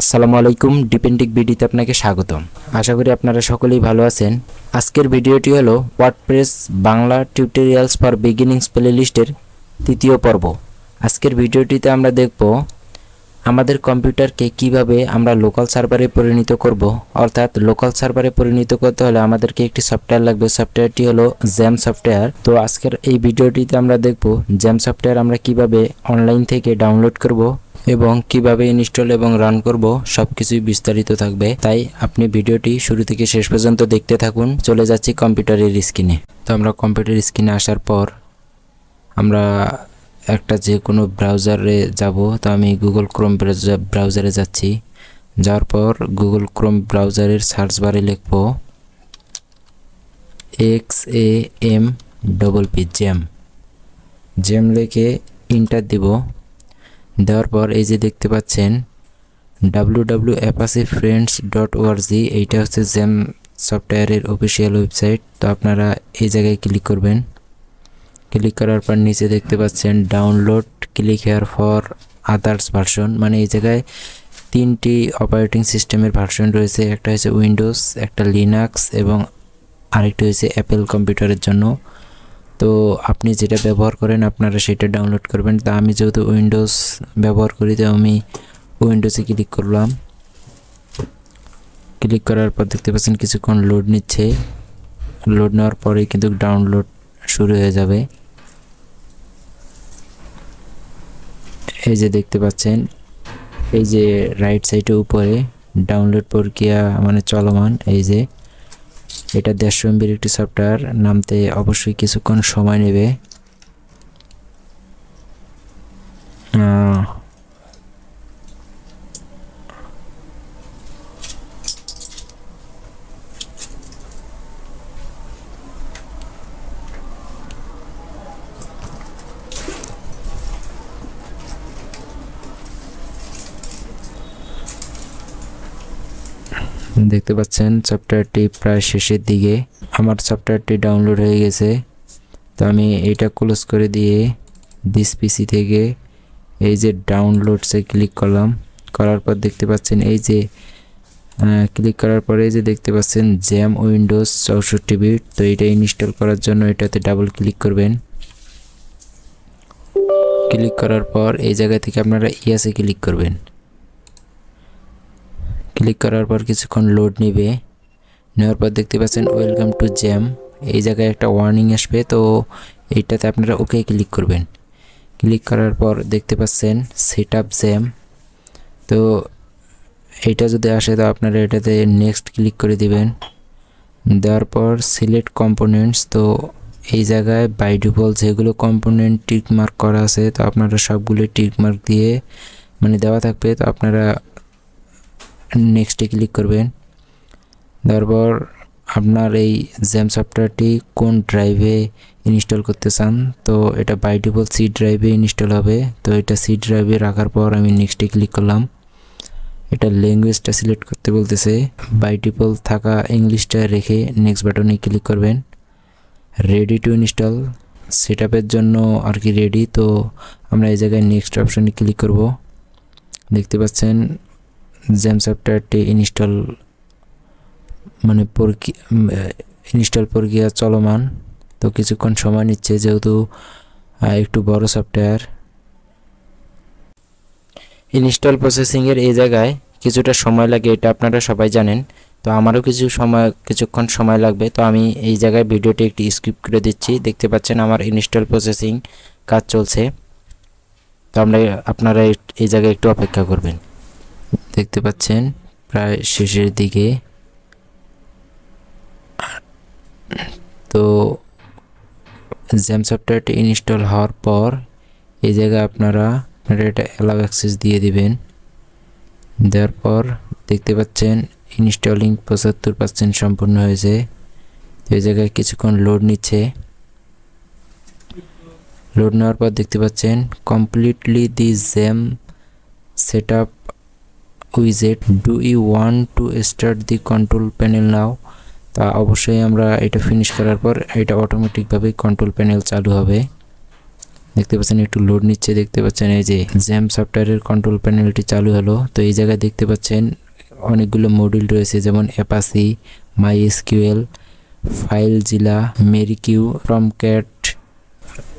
আসসালামু আলাইকুম ডিপেন্ডিক বিডিতে আপনাকে স্বাগতম। আশা করি আপনারা সকলেই ভালো আছেন। আজকের ভিডিওটি হলো WordPress Bangla tutorials for beginnings প্লেলিস্টের তৃতীয় পর্ব। আজকের ভিডিওটিতে আমরা দেখব আমাদের কম্পিউটারকে কীভাবে আমরা লোকাল সার্ভারে পরিণত করব। অর্থাৎ লোকাল সার্ভারে পরিণত করতে হলে আমাদেরকে একটি সফটওয়্যার লাগবে। সফটওয়্যারটি হলো জ্যাম সফটওয়্যার তো আজকের এই ভিডিওটিতে আমরা দেখব জ্যাম সফটওয়্যার আমরা কীভাবে অনলাইন থেকে ডাউনলোড করব। এবং কীভাবে ইনস্টল এবং রান করব, সবকিছুই বিস্তারিত থাকবে। তাই আপনি ভিডিওটি শুরু থেকে শেষ পর্যন্ত দেখতে থাকুন। চলে যাচ্ছি কম্পিউটারের স্ক্রিনে। তো আমরা কম্পিউটার স্ক্রিনে আসার পর আমরা একটা যে কোনো ব্রাউজারে যাব। তো আমি গুগল ক্রোম ব্রাউজারে যাচ্ছি। যাওয়ার পর গুগল ক্রোম ব্রাউজারের সার্চ বারে লিখব X A M double P XAMPP XAMPP লিখে ইন্টার দিব। দেওয়ার পর এই যে দেখতে পাচ্ছেন W W apache friends dot ORG এইটা হচ্ছে জ্যাম সফটওয়্যারের অফিসিয়াল ওয়েবসাইট তো আপনারা এই জায়গায় ক্লিক করবেন। ক্লিক করার পর নিচে দেখতে পাচ্ছেন download click here for others version মানে এই জায়গায় তিনটি অপারেটিং সিস্টেমের ভার্সন রয়েছে, একটা হচ্ছে উইন্ডোজ একটা লিনাক্স এবং আরেকটি হয়েছে অ্যাপেল কম্পিউটারের জন্য। তো আপনি যেটা ব্যবহার করেন, আপনারা সেটা ডাউনলোড করবেন। তা আমি যেহেতু উইন্ডোজ ব্যবহার করি, তো আমি উইন্ডোজে ক্লিক করলাম। ক্লিক করার পর দেখতে পাচ্ছেন কিছুক্ষণ লোড নিচ্ছে। লোড নেওয়ার পরে কিন্তু ডাউনলোড শুরু হয়ে যাবে। এই যে দেখতে পাচ্ছেন, এই যে রাইট সাইডের উপরে ডাউনলোড প্রক্রিয়া মানে চলমান, এই যে এটা দেড়শো এমবির একটি সফটওয়্যার নামতে অবশ্যই কিছুক্ষণ সময় নেবে। দেখতে পাচ্ছেন সফটওয়্যারটি প্রায় শেষের দিকে। আমার সফটওয়্যারটি ডাউনলোড হয়ে গেছে। তো আমি এটা ক্লোজ করে দিয়ে দিস পিসি থেকে এই যে ডাউনলোডসে ক্লিক করলাম। করার পর দেখতে পাচ্ছেন এই যে ক্লিক করার পরে যে দেখতে পাচ্ছেন জ্যাম উইন্ডোজ চৌষট্টি বিট তো এটা ইনস্টল করার জন্য এটাতে ডাবল ক্লিক করবেন। ক্লিক করার পর এই জায়গা থেকে আপনারা ইয়াসে ক্লিক করবেন। ক্লিক করার পর কিছুক্ষণ লোড নেবে। নেওয়ার পর দেখতে পাচ্ছেন ওয়েলকাম টু জ্যাম এই জায়গায় একটা ওয়ার্নিং আসবে, তো এইটাতে আপনারা ওকে ক্লিক করবেন। ক্লিক করার পর দেখতে পাচ্ছেন সেট আপ জ্যাম তো এইটা যদি আসে, তো আপনারা এটাতে নেক্সট ক্লিক করে দিবেন। দেওয়ার পর সিলেক্ট কম্পোনেন্টস তো এই জায়গায় বাই ডিফল্ট যেগুলো কম্পোনেন্ট টিক মার্ক করা আছে, তো আপনারা সবগুলো টিক মার্ক দিয়ে মানে দেওয়া থাকবে। তো আপনারা নেক্সটে ক্লিক করবেন। তারপর আপনার এই জ্যাম সফটওয়্যারটি কোন ড্রাইভে ইনস্টল করতে চান? তো এটা বাই সি ড্রাইভে ইনস্টল হবে। তো এটা সি ড্রাইভে রাখার পর আমি নেক্সটে ক্লিক করলাম। এটা ল্যাঙ্গুয়েজটা সিলেক্ট করতে বলতেছে। বাই থাকা ইংলিশটা রেখে নেক্সট বাটনে ক্লিক করবেন। রেডি টু ইনস্টল সেট জন্য আর কি রেডি তো আমরা এই জায়গায় নেক্সট অপশনে ক্লিক করব। দেখতে পাচ্ছেন জ্যাম সফটওয়্যারটি ইনস্টল মানে ইনস্টল প্রক্রিয়া চলমান। তো কিছুক্ষণ সময় নিচ্ছে যেহেতু একটু বড় সফটওয়্যার ইনস্টল প্রসেসিংয়ের এই জায়গায় কিছুটা সময় লাগে, এটা আপনারা সবাই জানেন। তো আমারও কিছু সময়, কিছুক্ষণ সময় লাগবে। তো আমি এই জায়গায় ভিডিওটি একটি স্কিপ করে দিচ্ছি। দেখতে পাচ্ছেন আমার ইনস্টল প্রসেসিং কাজ চলছে। তো আমরা আপনারা এই- এই জায়গায় একটু অপেক্ষা করবেন। দেখতে পাচ্ছেন, প্রায় শেষের দিকে। তো জ্যাম সফটওয়্যারটি ইনস্টল হওয়ার পর, এই জায়গায় আপনারা আপনারা এটা অ্যালাউ অ্যাক্সেস দিয়ে দিবেন। দেওয়ার পর দেখতে পাচ্ছেন ইনস্টলিং পঁচাত্তর পার্সেন্ট সম্পূর্ণ হয়েছে। এই জায়গায় কিছুক্ষণ লোড নিচ্ছে। লোড নেওয়ার পর দেখতে পাচ্ছেন completely the XAMPP setup wizard do you want to start the control panel now তা অবশ্যই আমরা এটা ফিনিশ করার পর এটা অটোমেটিকভাবে কন্ট্রোল প্যানেল চালু হবে। দেখতে পাচ্ছেন একটু লোড নিচ্ছে, দেখতে পাচ্ছেন এই যে জ্যাম সফটওয়্যারের কন্ট্রোল প্যানেলটি চালু হলো। তো এই জায়গায় দেখতে পাচ্ছেন অনেকগুলো মডিউল রয়েছে, যেমন অ্যাপাসি মাই এসকিউএল ফাইল জিলা মেরিকিউ ফ্রমক্যাট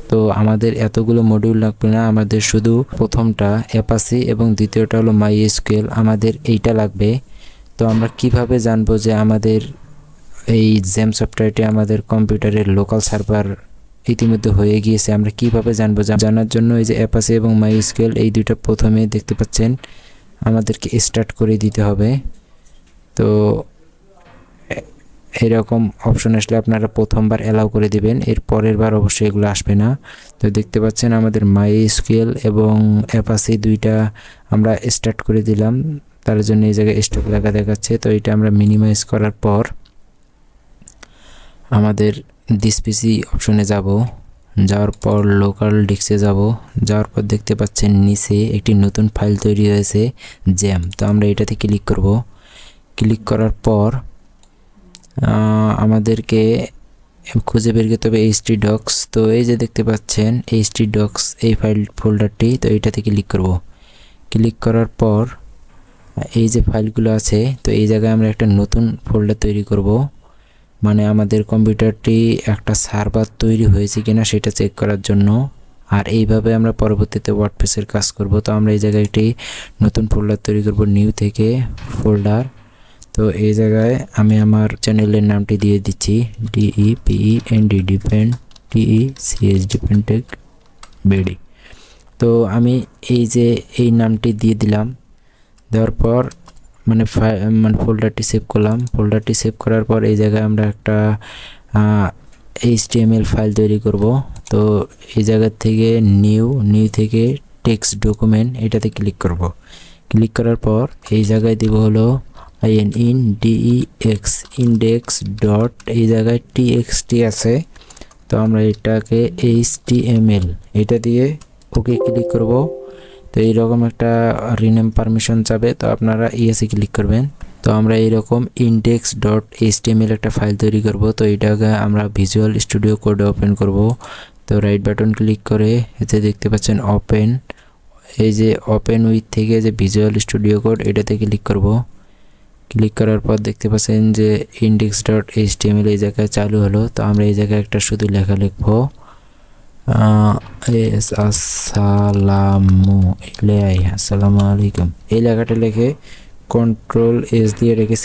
তো আমাদের এতগুলো মডিউল লাগবে না, আমাদের শুধু প্রথমটা অ্যাপাসি এবং দ্বিতীয়টা হলো মাই এসকিউএল আমাদের এইটা লাগবে। তো আমরা কীভাবে জানব যে আমাদের এই জ্যাম সফটওয়্যারটি আমাদের কম্পিউটারের লোকাল সার্ভার ইতিমধ্যে হয়ে গিয়েছে? আমরা কীভাবে জানব? জানার জন্য এই যে অ্যাপাসি এবং মাই স্কেল এই দুইটা প্রথমে দেখতে পাচ্ছেন, আমাদেরকে স্টার্ট করে দিতে হবে। তো এরকম অপশন আসলে আপনারা প্রথমবার অ্যালাউ করে দিবেন, এর পরের বার অবশ্যই এগুলো আসবে না। তো দেখতে পাচ্ছেন আমাদের মাই স্কেল এবং অ্যাপাসি দুইটা আমরা স্টার্ট করে দিলাম। তার জন্য এই জায়গায় স্টক লেখা দেখাচ্ছে। তো এটা আমরা মিনিমাইজ করার পর আমাদের দিস পিসি অপশনে যাব। যাওয়ার পর লোকাল ডিস্কে যাব। যাওয়ার পর দেখতে পাচ্ছেন নিচে একটি নতুন ফাইল তৈরি হয়েছে জ্যাম তো আমরা এটাতে ক্লিক করব। ক্লিক করার পর আমাদেরকে খুঁজে বের করতে হবে এইচটি ডক্স তো এই যে দেখতে পাচ্ছেন এইচটি ডক্স এই ফাইল ফোল্ডারটি তো এইটাতে ক্লিক করব। ক্লিক করার পর এই যে ফাইলগুলো আছে, তো এই জায়গায় আমরা একটা নতুন ফোল্ডার তৈরি করব। মানে আমাদের কম্পিউটারটি একটা সার্ভার তৈরি হয়েছে কিনা সেটা চেক করার জন্য। আর এইভাবে আমরা পরবর্তীতে ওয়ার্ডপ্রেসের কাজ করব। তো আমরা এই জায়গায় একটি নতুন ফোল্ডার তৈরি করব নিউ থেকে ফোল্ডার তো এই জায়গায় আমি আমার চ্যানেলের নামটি দিয়ে দিচ্ছি D E P E N D depend T E C S dependtech BD তো আমি এই যে এই নামটি দিয়ে দিলাম, দেওয়ার পর মানে মানে ফোল্ডারটি সেভ করলাম। ফোল্ডারটি সেভ করার পর এই জায়গায় আমরা একটা এইচটিএমএল ফাইল তৈরি করব। তো এই জায়গা থেকে নিউ নিউ থেকে টেক্সট ডকুমেন্ট এটাতে ক্লিক করব। ক্লিক করার পর এই জায়গায় দিব হলো I N in D E X index dot এই জায়গায় টিএক্সটি আছে। তো আমরা এটাকে এইচটিএমএল এটা দিয়ে ওকে ক্লিক করব। তো এইরকম একটা রিনেম পারমিশন চাবে তো আপনারা ইএসএ ক্লিক করবেন। তো আমরা এইরকম ইন্ডেক্স ডট এইচটিএমএল একটা ফাইল তৈরি করব। তো এটাকে আমরা ভিজুয়াল স্টুডিও কোডে ওপেন করব। তো রাইট বাটন ক্লিক করে এতে দেখতে পাচ্ছেন ওপেন এই যে ওপেন উইথ থেকে যে ভিজুয়াল স্টুডিও কোড এটাতে ক্লিক করব। ক্লিক করার পর দেখতে পাচ্ছেন যে ইন্ডেক্স ডট এইচটিএমএল এই জায়গায় চালু হলো। তো আমরা এই জায়গায় একটা শুধু লেখা লিখব। আসসালামু আলাই আসসালামু আলাইকুম। এই লেখাটা লিখে কন্ট্রোল এস দিয়ে রেখে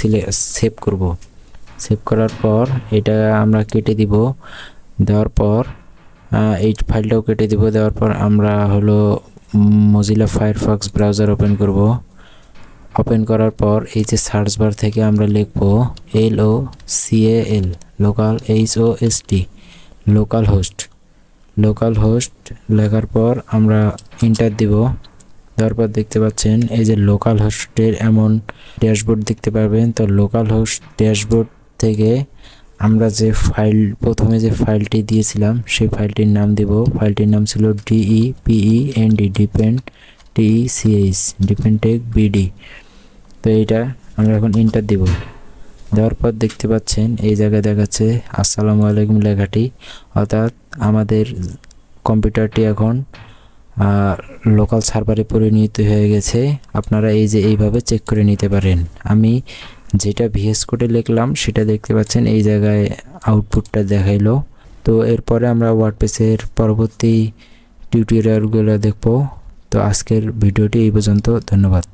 সেভ করব। সেভ করার পর এটা আমরা কেটে দিব। দেওয়ার পর এই ফাইলটাও কেটে দিব। দেওয়ার পর আমরা হলো মজিলা ফায়ারফক্স ব্রাউজার ওপেন করব। ওপেন করার পর এই যে সার্চ বার থেকে আমরা লিখব L O C L local H O S T local host local host লেখার পর আমরা ইন্টার দিব। তারপর দেখতে পাচ্ছেন এই যে লোকাল হোস্টের এমন ড্যাশবোর্ড দেখতে পারবেন। তো লোকাল হোস্ট ড্যাশবোর্ড থেকে আমরা যে ফাইল প্রথমে যে ফাইলটি দিয়েছিলাম, সেই ফাইলটির নাম দিব। ফাইলটির নাম ছিল D E P E N D depend T E C H dependtech BD তো এইটা আমরা এখন ইন্টার দিব। দেওয়ার পর দেখতে পাচ্ছেন এই জায়গায় দেখাচ্ছে, আসসালামু আলাইকুম লেখাটি। অর্থাৎ আমাদের কম্পিউটারটি এখন লোকাল সার্ভারে পরিণত হয়ে গেছে। আপনারা এই যে এইভাবে চেক করে নিতে পারেন। আমি যেটা ভিএস কোডে লিখলাম, সেটা দেখতে পাচ্ছেন এই জায়গায় আউটপুটটা দেখাইলো। তো এরপরে আমরা ওয়ার্ডপ্রেসের পরবর্তী টিউটোরিয়ালগুলো দেখব। তো আজকের ভিডিওটি এই পর্যন্ত, ধন্যবাদ।